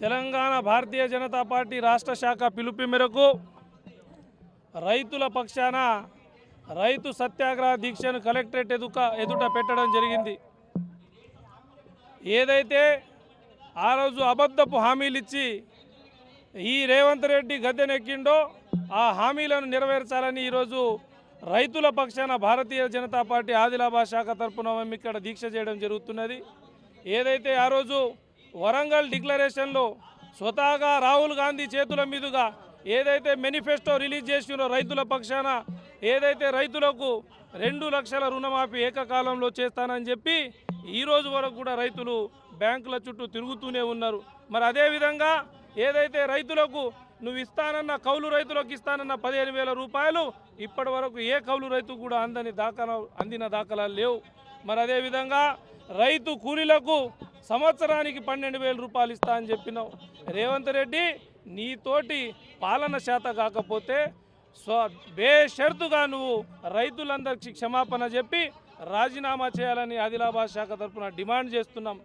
Telangana Bharatiya Janata party రాష్ట్ర శాఖ పిలుపు మేరకు రైతుల పక్షాన రైతు సత్యాగ్రహ దీక్షను కలెక్టరేట్ ఎదుక ఎదుట పెట్టడం జరిగింది. ఏదైతే ఆ రోజు అబద్ధపు హామీలు ఇచ్చి ఈ రేవంత్ రెడ్డి గద్దెనెక్కిండో ఆ హామీలను నెరవేర్చాలని ఈరోజు రైతుల పక్షాన భారతీయ జనతా పార్టీ ఆదిలాబాద్ శాఖ తరపున మేము ఇక్కడ దీక్ష చేయడం జరుగుతున్నది. ఏదైతే ఆ రోజు వరంగల్ డిక్లరేషన్లో స్వతహాగా రాహుల్ గాంధీ చేతుల మీదుగా ఏదైతే మేనిఫెస్టో రిలీజ్ చేసినో రైతుల పక్షాన ఏదైతే రైతులకు రెండు లక్షల రుణమాఫీ ఏకకాలంలో చేస్తానని చెప్పి ఈరోజు వరకు కూడా రైతులు బ్యాంకుల చుట్టూ తిరుగుతూనే ఉన్నారు. మరి అదేవిధంగా ఏదైతే రైతులకు నువ్వు ఇస్తానన్న కౌలు రైతులకు ఇస్తానన్న పదిహేను వేల రూపాయలు ఇప్పటి వరకు ఏ కౌలు రైతు కూడా అందని దాఖలా అందిన దాఖలాలు లేవు. మరి అదేవిధంగా రైతు కూలీలకు సంవత్సరానికి పన్నెండు వేల రూపాయలు ఇస్తా అని చెప్పినావు. రేవంత్ రెడ్డి నీతోటి పాలన శాత కాకపోతే స్వ బేషరతుగా నువ్వు రైతులందరికీ క్షమాపణ చెప్పి రాజీనామా చేయాలని ఆదిలాబాద్ శాఖ తరఫున డిమాండ్ చేస్తున్నాం.